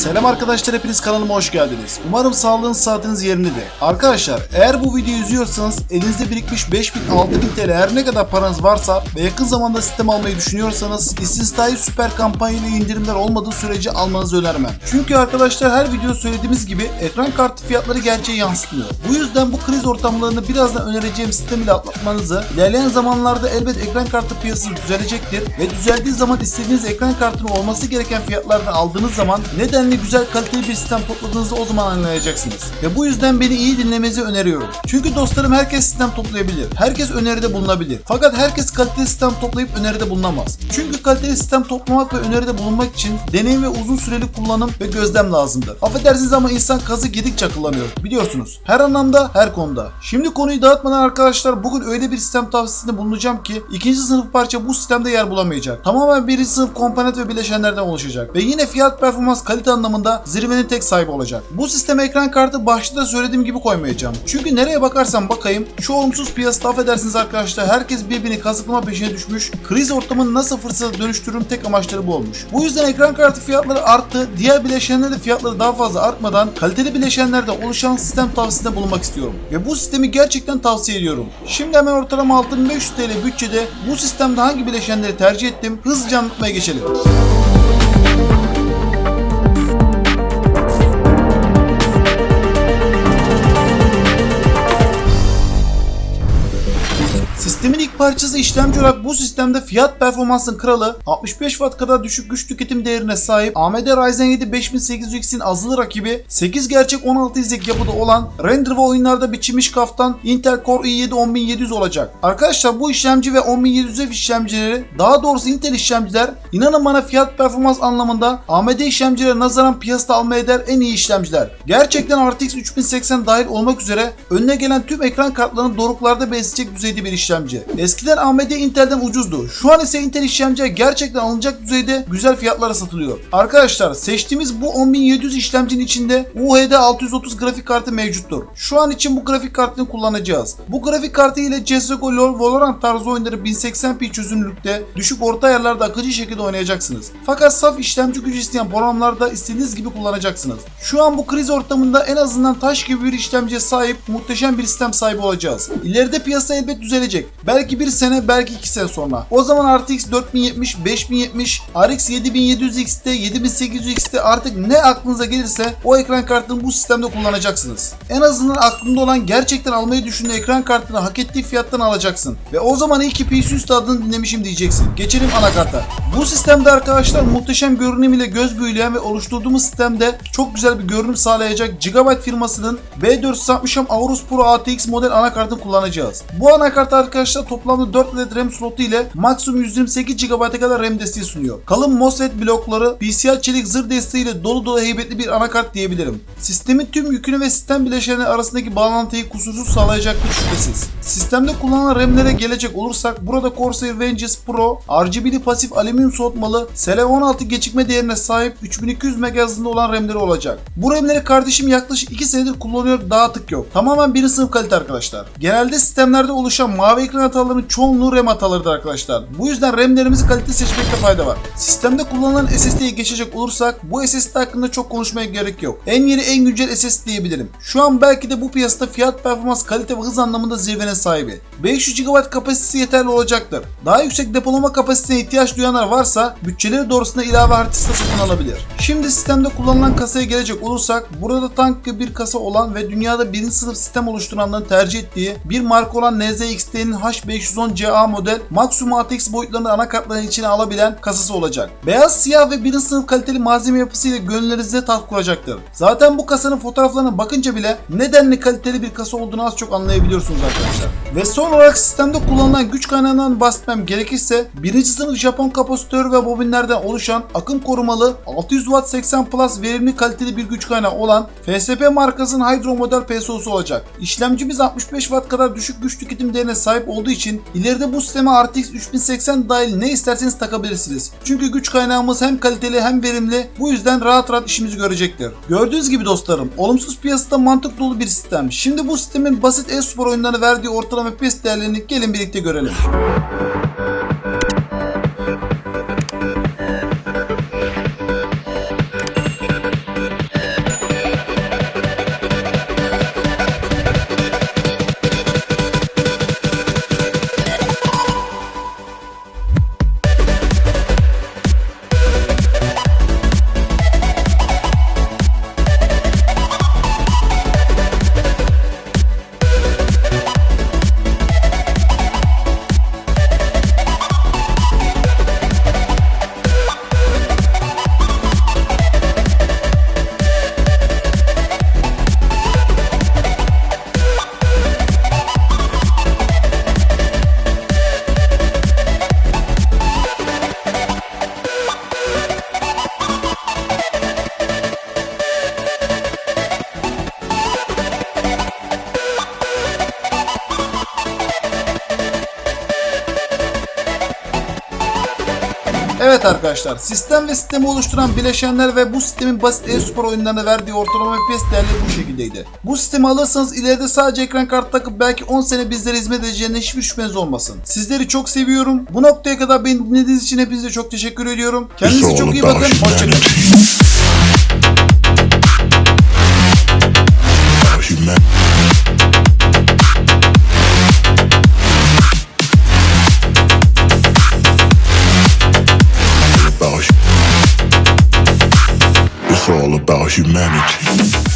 Selam arkadaşlar hepiniz kanalıma hoş geldiniz. Umarım sağlığınız saatiniz yerindedir. Arkadaşlar eğer bu videoyu izliyorsanız elinizde birikmiş 5000 6000 TL her ne kadar paranız varsa ve yakın zamanda sistem almayı düşünüyorsanız istisnai süper kampanya ile indirimler olmadığı sürece almanızı önermem. Çünkü arkadaşlar her video söylediğimiz gibi ekran kartı fiyatları gerçeği yansıtmıyor. Bu yüzden bu kriz ortamlarını birazdan önereceğim sistem ile atlatmanızı ilerleyen zamanlarda elbet ekran kartı piyasası düzelecektir ve düzeldiği zaman istediğiniz ekran kartının olması gereken fiyatlardan aldığınız zaman nedenli güzel kaliteli bir sistem topladığınızı o zaman anlayacaksınız. Ve bu yüzden beni iyi dinlemenizi öneriyorum. Çünkü dostlarım herkes sistem toplayabilir. Herkes öneride bulunabilir. Fakat herkes kaliteli sistem toplayıp öneride bulunamaz. Çünkü kaliteli sistem toplamak ve öneride bulunmak için deneyim ve uzun süreli kullanım ve gözlem lazımdır. Affedersiniz ama insan kazı gedikçe kullanıyor. Biliyorsunuz. Her anlamda, her konuda. Şimdi konuyu dağıtmadan arkadaşlar bugün öyle bir sistem tavsiyesinde bulunacağım ki ikinci sınıf parça bu sistemde yer bulamayacak. Tamamen birinci sınıf komponent ve bileşenlerden oluşacak. Ve yine fiyat performans kalite anlamında zirvenin tek sahibi olacak. Bu sisteme ekran kartı başta da söylediğim gibi koymayacağım. Çünkü nereye bakarsam bakayım şu olumsuz piyasada affedersiniz arkadaşlar herkes birbirini kazıklama peşine düşmüş. Kriz ortamını nasıl fırsata dönüştürürüm tek amaçları bu olmuş. Bu yüzden ekran kartı fiyatları arttı. Diğer bileşenlerde fiyatları daha fazla artmadan kaliteli bileşenlerde oluşan sistem tavsiyesinde bulunmak istiyorum. Ve bu sistemi gerçekten tavsiye ediyorum. Şimdi hemen ortalama 6500 TL bütçede bu sistemde hangi bileşenleri tercih ettim hızlıca anlatmaya geçelim. Parçası işlemci olarak bu sistemde fiyat performansın kralı 65 Watt kadar düşük güç tüketim değerine sahip AMD Ryzen 7 5800X'in azılı rakibi 8 gerçek 16 izlek yapıda olan render ve oyunlarda biçilmiş kaftan Intel Core i7 10700 olacak. Arkadaşlar bu işlemci ve 10700F işlemcileri daha doğrusu Intel işlemciler inanın bana fiyat performans anlamında AMD işlemcilere nazaran piyasada almaya değer en iyi işlemciler. Gerçekten RTX 3080 dahil olmak üzere önüne gelen tüm ekran kartlarını doruklarda besleyecek düzeyde bir işlemci. Eskiden AMD Intel'den ucuzdu. Şu an ise Intel işlemciler gerçekten alınacak düzeyde güzel fiyatlara satılıyor. Arkadaşlar seçtiğimiz bu 10700 işlemcinin içinde UHD 630 grafik kartı mevcuttur. Şu an için bu grafik kartını kullanacağız. Bu grafik kartı ile CSGO, LoL, Valorant tarzı oyunları 1080p çözünürlükte düşük orta ayarlarda akıcı şekilde oynayacaksınız. Fakat saf işlemci gücü isteyen programlarda istediğiniz gibi kullanacaksınız. Şu an bu kriz ortamında en azından taş gibi bir işlemciye sahip muhteşem bir sistem sahibi olacağız. İleride piyasa elbet düzelecek. Belki bir sene belki iki sene sonra. O zaman RTX 4070, 5070, RX 7700X'te, 7800X'te artık ne aklınıza gelirse o ekran kartını bu sistemde kullanacaksınız. En azından aklında olan gerçekten almayı düşündüğü ekran kartını hak ettiği fiyattan alacaksın. Ve o zaman iyi ki PC üstadını dinlemişim diyeceksin. Geçelim anakarta. Bu sistemde arkadaşlar muhteşem görünüm ile göz büyüleyen ve oluşturduğumuz sistemde çok güzel bir görünüm sağlayacak Gigabyte firmasının B460M Aorus Pro ATX model anakartını kullanacağız. Bu anakart arkadaşlar toplamda 4 adet RAM slotu ile maksimum 128 GB'a kadar RAM desteği sunuyor. Kalın MOSFET blokları, PCI çelik zırh desteğiyle dolu dolu heybetli bir anakart diyebilirim. Sistemin tüm yükünü ve sistem bileşenleri arasındaki bağlantıyı kusursuz sağlayacaktır şüphesiz. Sistemde kullanılan RAM'lere gelecek olursak burada Corsair Vengeance Pro, RGB'li pasif alüminyum soğutmalı, SL16 gecikme değerine sahip 3200 MHz hızında olan RAM'leri olacak. Bu RAM'leri kardeşim yaklaşık 2 senedir kullanıyor daha tık yok. Tamamen birinci sınıf kalite arkadaşlar. Genelde sistemlerde oluşan mavi ekran hatalarının çoğunluğu RAM hatalarıdır arkadaşlar. Bu yüzden RAM'lerimizi kalite seçmekte fayda var. Sistemde kullanılan SSD'ye geçecek olursak bu SSD hakkında çok konuşmaya gerek yok. En yeni en güncel SSD diyebilirim. Şu an belki de bu piyasada fiyat performans kalite ve hız anlamında zirvenin sahibi. 500 GB kapasitesi yeterli olacaktır. Daha yüksek depolama kapasitesine ihtiyaç duyanlar varsa bütçeleri doğrusunda ilave harddiskte satın alabilir. Şimdi sistemde kullanılan kasaya gelecek olursak burada tank bir kasa olan ve dünyada birinci sınıf sistem oluşturanların tercih ettiği bir marka olan NZXT'nin H510CA model maksimum ATX boyutlarını anakartların içine alabilen kasası olacak. Beyaz, siyah ve birinci sınıf kaliteli malzeme yapısıyla gönlünüzde tat kuracaktır. Zaten bu kasanın fotoğraflarına bakınca bile nedenli kaliteli bir kasa olduğunu az çok anlayabiliyorsunuz arkadaşlar. Ve son olarak sistemde kullanılan güç kaynağından bahsetmem gerekirse birinci sınıf Japon kapasitör ve bobinlerden oluşan akım korumalı 600 Watt 80 Plus verimli kaliteli bir güç kaynağı olan FSP markasının Hydro model PSO'su olacak. İşlemcimiz 65 Watt kadar düşük güç tüketim değerine sahip olduğu için ileride bu sisteme RTX 3080 dahil ne isterseniz takabilirsiniz. Çünkü güç kaynağımız hem kaliteli hem verimli bu yüzden rahat rahat işimizi görecektir. Gördüğünüz gibi dostlarım olumsuz piyasada mantık dolu bir sistem. Şimdi bu sistemin basit e-spor oyunlarına verdiği ortalama FPS değerlerini gelin birlikte görelim. Evet arkadaşlar sistem ve sistemi oluşturan bileşenler ve bu sistemin basit e-spor oyunlarına verdiği ortalama FPS değerleri bu şekildeydi. Bu sistemi alırsanız ileride sadece ekran kartı takıp belki 10 sene bizlere hizmet edeceğine hiçbir şüpheniz olmasın. Sizleri çok seviyorum. Bu noktaya kadar beni dinlediğiniz için hepinize çok teşekkür ediyorum. Kendinize çok iyi bakın. Hoşçakalın. Humanity.